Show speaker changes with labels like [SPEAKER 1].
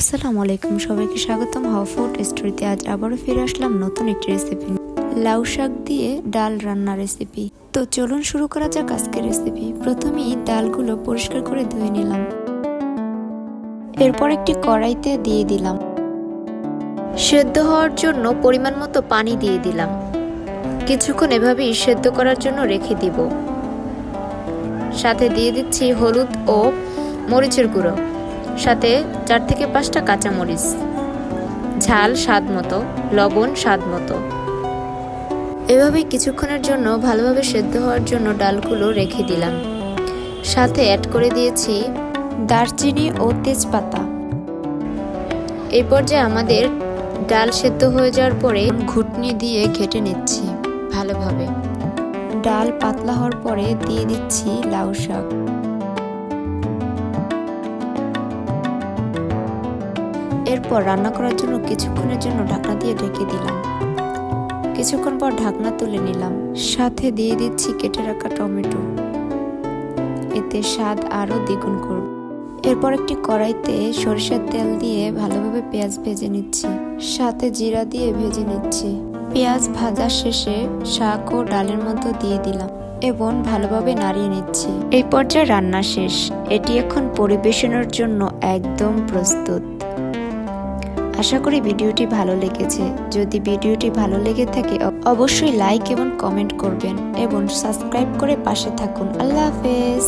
[SPEAKER 1] আসসালামু আলাইকুম, সবাইকে স্বাগতম। হাও ফুড স্টোরিতে আজ আবারও ফিরে আসলাম নতুন একটি রেসিপি লাউ শাক দিয়ে ডাল রান্নার রেসিপি তো চলুন শুরু করা যাক আজকের রেসিপি প্রথমেই ডালগুলো পরিষ্কার করে ধুয়ে নিলাম। এরপর একটি কড়াইতে দিয়ে দিলাম। সেদ্ধ হওয়ার জন্য পরিমাণ মতো পানি দিয়ে দিলাম। কিছুক্ষণ এভাবেই সেদ্ধ করার জন্য রেখে দিব। সাথে দিয়ে দিচ্ছি হলুদ ও মরিচের গুঁড়ো। সাথে চার থেকে পাঁচটা কাঁচামরিচ, ঝাল স্বাদ মতো, লবণ স্বাদ মতো। এভাবে কিছুক্ষণের জন্য ভালোভাবে সেদ্ধ হওয়ার জন্য ডালগুলো রেখে দিলাম। সাথে অ্যাড করে দিয়েছি দারচিনি ও তেজপাতা। এই পর্যায়ে আমাদের ডাল সেদ্ধ হয়ে যাওয়ার পরে ঘুটনি দিয়ে ঘেটে নিচ্ছি ভালোভাবে। ডাল পাতলা হওয়ার পরে দিয়ে দিচ্ছি লাউ শাক। এরপর রান্না করার জন্য কিছুক্ষণের জন্য ঢাকনা দিয়ে ঢেকে দিলাম। কিছুক্ষণ পর ঢাকনা তুলে নিলাম। সাথে দিয়ে দিচ্ছি কেটে রাখা টমেটো। এতে স্বাদ আরও দ্বিগুণ করব। এরপর একটি কড়াইতে সরিষার তেল দিয়ে ভালোভাবে পেঁয়াজ ভেজে নিচ্ছি। সাথে জিরা দিয়ে ভেজে নিচ্ছি। পেঁয়াজ ভাজা শেষে শাক ও ডালের মধ্যে দিয়ে দিলাম এবং ভালোভাবে নাড়িয়ে নিচ্ছি। এই পর্যায়ে রান্না শেষ। এটি এখন পরিবেশনের জন্য একদম প্রস্তুত। আশা করি ভিডিওটি ভালো লেগেছে। যদি ভিডিওটি ভালো লেগে থাকে অবশ্যই লাইক এবং কমেন্ট করবেন এবং সাবস্ক্রাইব করে পাশে থাকুন। আল্লাহ হাফেজ।